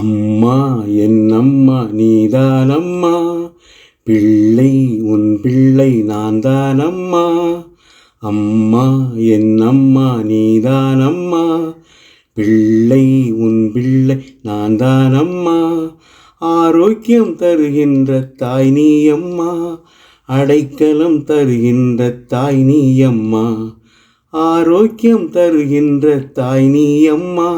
அம்மா என் அம்மா நீதானம்மா. பிள்ளை உன் பிள்ளை நான் தானம்மா அம்மா என் அம்மா நீதானம்மா. பிள்ளை உன் பிள்ளை நான் தானம்மா ஆரோக்கியம் தருகின்ற தாய் நீ அம்மா அடைக்கலம் தருகின்ற தாய் நீ அம்மா ஆரோக்கியம் தருகின்ற தாய் நீ அம்மா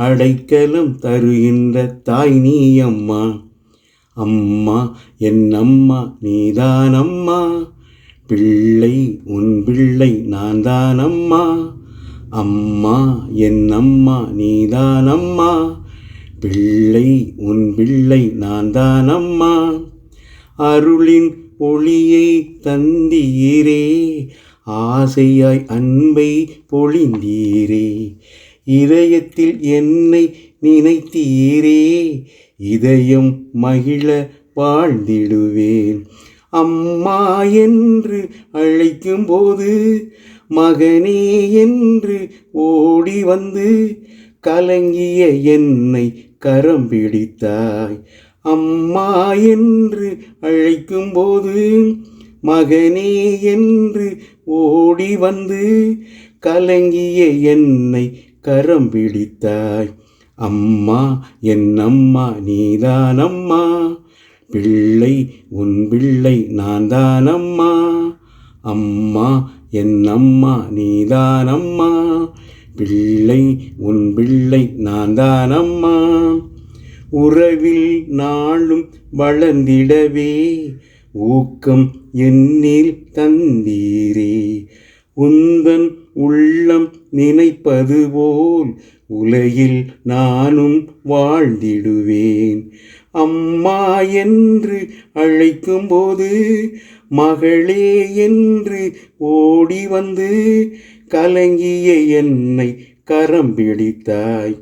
அடைக்கலம் தருகின்ற தாய் நீ அம்மா. அம்மா என் அம்மா நீதான் அம்மா. பிள்ளை உன் பிள்ளை நான் தான் அம்மா. அம்மா என் அம்மா நீதான் அம்மா. பிள்ளை உன் பிள்ளை நான் தான் அம்மா. அருளின் ஒளியை தந்தீரே. ஆசையாய் அன்பை பொழிந்தீரே. இதயத்தில் என்னை நினைத்தீரே இதயம் மகிழ வாழ்ந்திடுவேன். அம்மா என்று அழைக்கும்போது மகனே என்று ஓடி வந்து கலங்கிய என்னை கரம் பிடித்தாய். அம்மா என்று அழைக்கும்போது மகனே என்று ஓடி வந்து கலங்கிய என்னை கரம் பிடித்தாய். அம்மா என் அம்மா நீதானம்மா. பிள்ளை உன் பிள்ளை நான் தானம்மா அம்மா என் அம்மா நீதானம்மா. பிள்ளை உன் பிள்ளை நான் தானம்மா உறவில் நாளும் வளர்ந்திடவே ஊக்கம் என்னில் தந்தீரே. உந்தன் உள்ளம் நினைப்பது போல் உலகில் நானும் வாழ்ந்திடுவேன். அம்மா என்று அழைக்கும்போது மகளே என்று ஓடி வந்து கலங்கிய என்னை கரம் பிடித்தாய்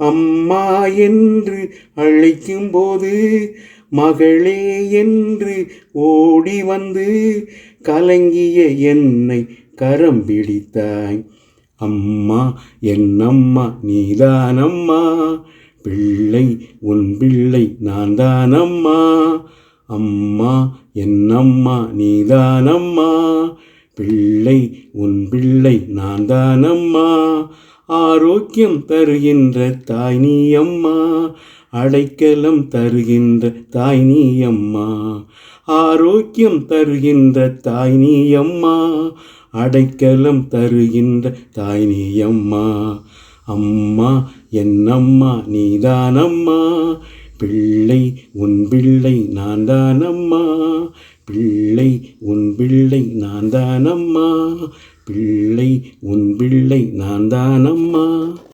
அம்மா என்று அழைக்கும்போது மகளே என்று ஓடி வந்து கலங்கிய என்னை கரம் பிடித்தாய். அம்மா என்னம்மா நீதானம்மா. பிள்ளை உன் பிள்ளை நான் தானம்மா அம்மா என்னம்மா நீதானம்மா. பிள்ளை உன் பிள்ளை நான் தானம்மா ஆரோக்கியம் தருகின்ற தாய் நீ அம்மா அடைக்கலம் தருகின்ற தாய் நீ அம்மா ஆரோக்கியம் தருகின்ற தாய் நீ அம்மா அடைக்கலம் தருகின்ற தாய் நீ அம்மா அம்மா என் அம்மா நீதானம்மா. பிள்ளை உன் பிள்ளை நான் தானம்மா பிள்ளை உன் பிள்ளை நான் தானம்மா பிள்ளை உன் பிள்ளை நான் தானம்மா